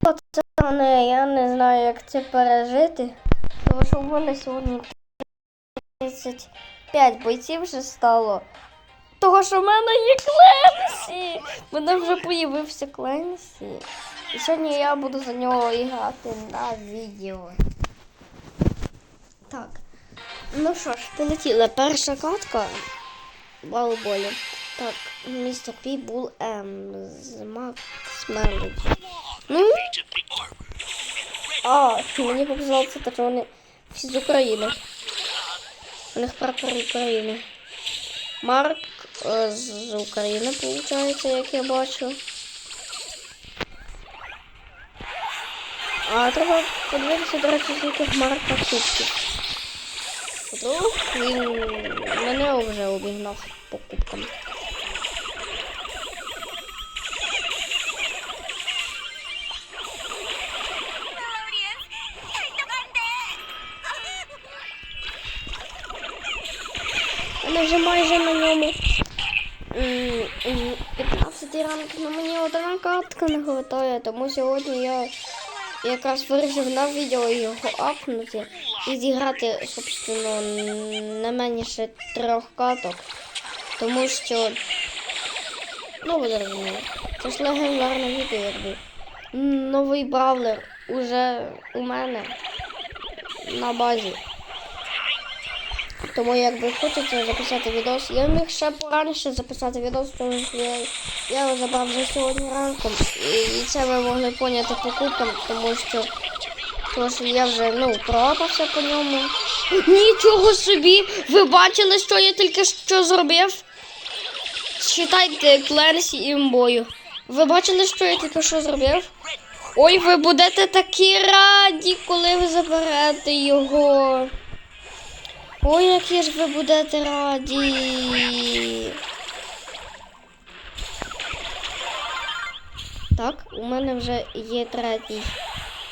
Пацани, я не знаю, як це пережити. Тому що в мене сьогодні 35 бойців вже стало. Того, що в мене є Кленсі. В мене вже появився Кленсі. І сьогодні я буду за нього грати на відео. Так. Ну що ж, полетіла перша катка балболі. Так, містер Пі Бул М з Макс Мелоді. Ну, а, мені показало це, що вони всі з України. У них прапор України. Марк е, з України, виходить, як я бачу. А треба подивитися, до речі, скільки в Марка кубків. Вдруг він мене вже обігнав по. Мене вже майже на ньому м, м, 15 ранок, але мені одна картка не вистачає, тому сьогодні я якраз вирішив на відео його апнути і зіграти, собственно, не менше трьох каток. Тому що, ну ви зрозуміли, це ж легендарне відео, якби. Новий бравлер уже у мене на базі. Тому якби хочеться записати відос. Я міг ще пораніше записати відос, тому що я, я його забрав вже сьогодні ранком. І, і це ви могли поняти по кубкам, тому що, тому що я вже ну, проапався по ньому. Нічого собі! Ви бачили, що я тільки що зробив? Считайте Кленсі імбою. Ви бачили, що я тільки що зробив? Ой, ви будете такі раді, коли ви заберете його. Ой, які ж ви будете раді. Так, у мене вже є третій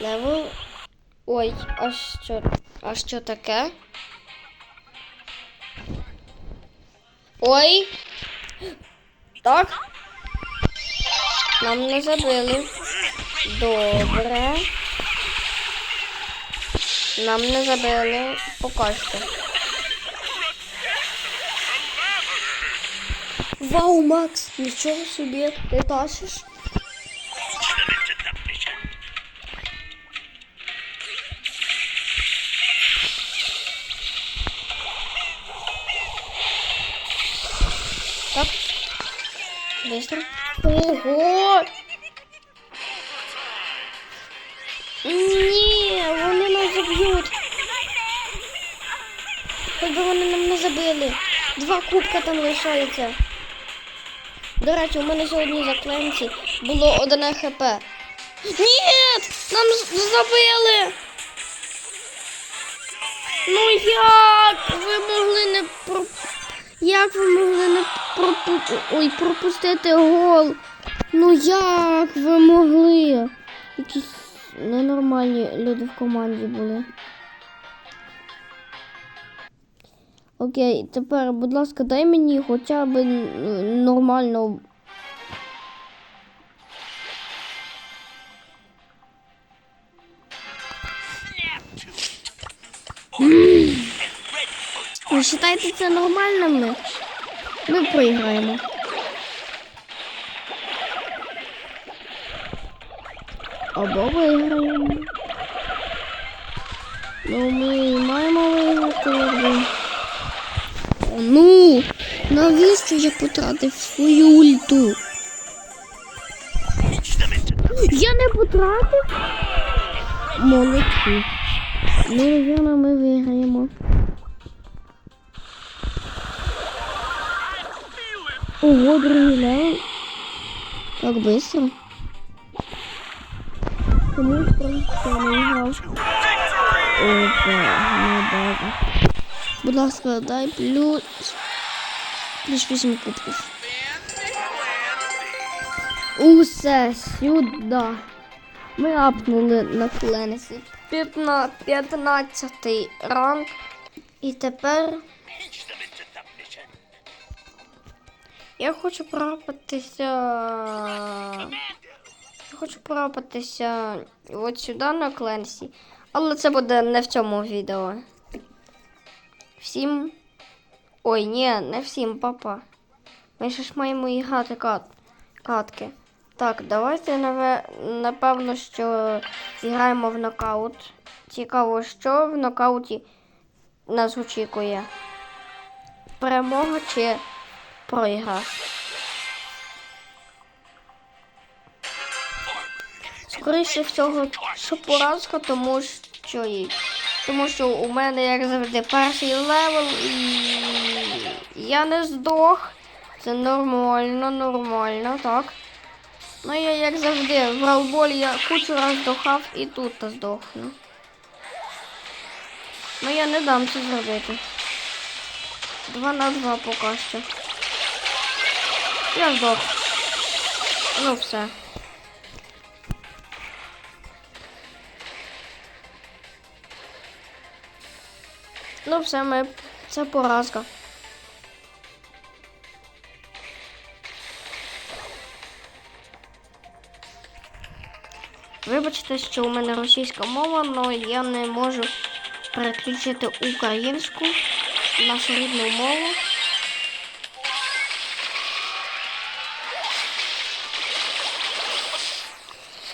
левел. Ой, а що? А що таке? Ой. Так. Нам не забили. Добре. Нам не забили поки Вау, Макс, нічого собі, ти тащиш? Так. Быстро. Ого! Ні, вони нас заб'ють. Хоч би вони нам не забили. Два кубка там лишається. До речі, у мене сьогодні за було одне хп. Ні! Нам забили! Ну як ви могли не про... Як ви могли не пропу... Ой, пропустити гол? Ну як ви могли? Якісь ненормальні люди в команді були. Окей, тепер, будь ласка, дай мені хоча б нормально. Ви вважаєте це нормальними? Ми проіграємо. Або виграємо. Ну, ми маємо виграти, Ну, навіщо я потратив свою ульту? Я не потратив? Молодці. Ну, напевно, ми виграємо. Ого, другий левел. Так быстро. Я не грав. Опа, не база. Будь ласка, дай плюс. Плюс 8 кубків. Усе сюди. Ми апнули на кленесі 15 ранг. І тепер я хочу проапатися. що хочу пропатися от сюди на Кленсі. Але це буде не в цьому відео. Всім. Ой, ні, не всім, папа. Ми ще ж маємо і кат... катки. Так, давайте напевно, що зіграємо в нокаут. Цікаво, що в нокауті нас очікує. Перемога чи проіграш? Скоріше всього, що поразка, тому що і- тому що у мене, як завжди, перший левел і я не здох. Це нормально, нормально, так. Ну я як завжди в ралболі я кучу раз здохав і тут здохну. Ну я не дам це зробити. Два на два поки що. Я здох. Ну все. Ну все, ми... це поразка. Вибачте, що у мене російська мова, але я не можу переключити українську, нашу рідну мову.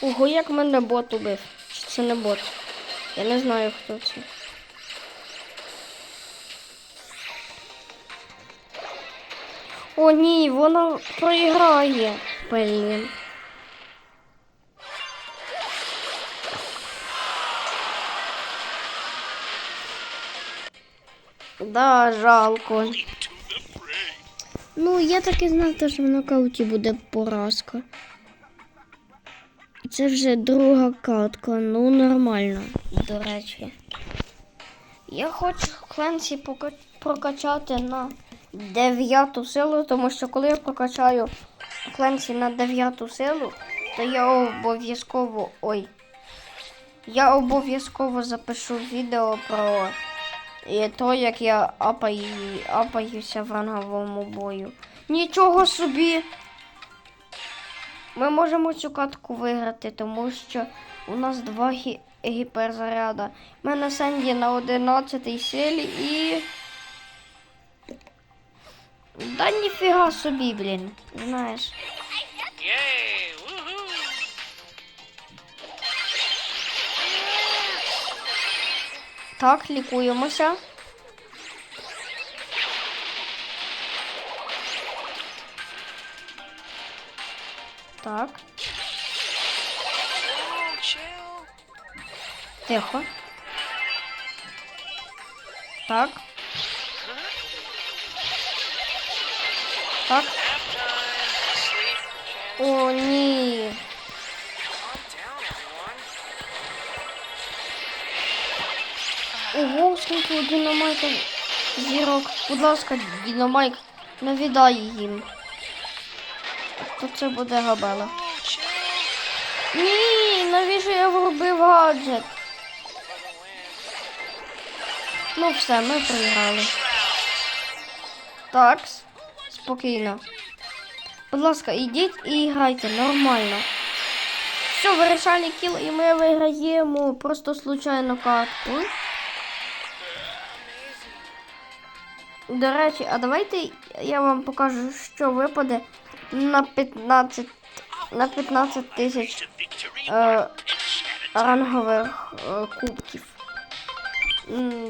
Ого, як мене бот убив. Чи це не бот? Я не знаю, хто це. О, ні, вона проіграє. Блін. Да, жалко. Ну, я так і знав, що в нокауті буде поразка. Це вже друга катка, ну нормально, до речі. Я хочу Кленсі прокачати на дев'яту силу, тому що коли я прокачаю Кленсі на дев'яту силу, то я обов'язково. Ой. Я обов'язково запишу відео про то, як я апаю, апаюся в ранговому бою. Нічого собі! Ми можемо цю катку виграти, тому що у нас два гі- гіперзаряда. У мене Сенді на 11 силі і. Да ніфіга собі, блін. Знаєш. Yay! Woohoo! Так, лікуємося. Так, Whoa, chill. тихо. Так. Так. О, ні. Ого, скільки у Дінамайка зірок. Будь ласка, Дінамайк, навідай їм. То це буде габела. Ні, навіщо я вробив гаджет? Ну все, ми програли. Так, с- спокійно. Будь ласка, ідіть і грайте нормально. Все, вирішальний кіл, і ми виграємо просто случайно катку. До речі, а давайте я вам покажу, що випаде на 15 на 15 тисяч е, рангових е, кубків.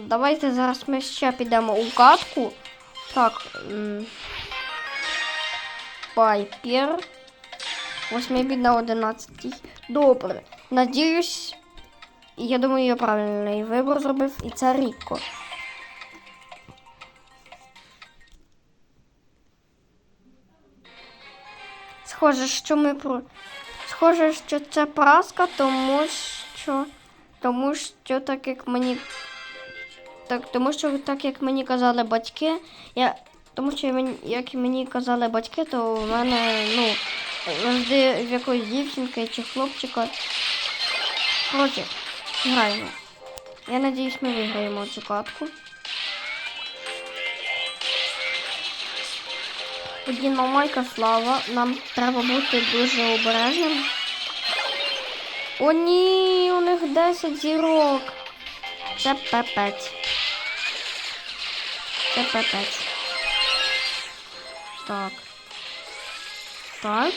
Давайте зараз ми ще підемо у катку. Так. Пайпер. Восьмибіт на 11. Добре. Надіюсь, я думаю, я правильний вибір зробив, і це Ріко. Схоже, що ми про. Схоже, що це праска, тому що. Тому що так як мені. Так, тому що так як мені казали батьки, я. Тому що як мені казали батьки, то в мене, ну, завжди в якоїсь дівчинки чи хлопчика. Коротше, граємо. Я надіюсь, ми виграємо цю катку. Тоді на майка слава. Нам треба бути дуже обережним. О, ні, у них 10 зірок. Це пепець. Це пепець. Так. Так.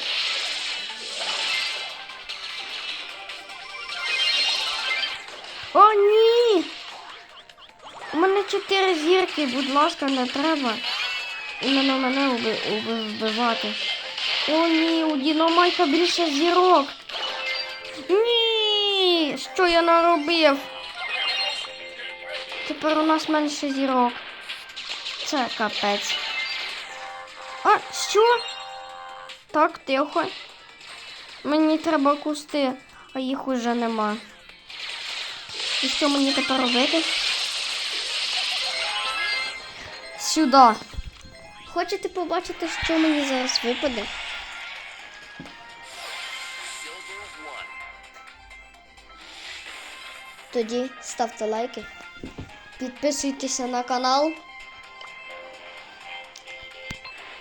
О, ні! У мене чотири зірки, будь ласка, не треба. Іменно мене уби, уби, вбивати. О, ні, у Діномайка більше зірок. Ні, що я наробив? Тепер у нас менше зірок. Це капець. Що? Так, тихо. Мені треба кусти, а їх уже нема. І що мені тепер робити? Сюди. Хочете побачити, що мені зараз випаде? Тоді ставте лайки, підписуйтеся на канал.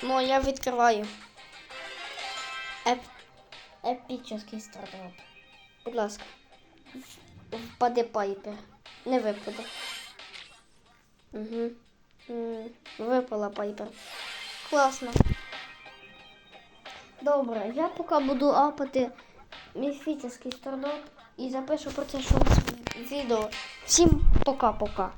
Ну, я відкриваю. Еп... Епічний стартап. Будь ласка. Впаде пайпер. Не випаде. Угу. Випала пайпер. Класно. Добре, я поки буду апати міфічний стартап і запишу про це щось відео. Всім пока-пока.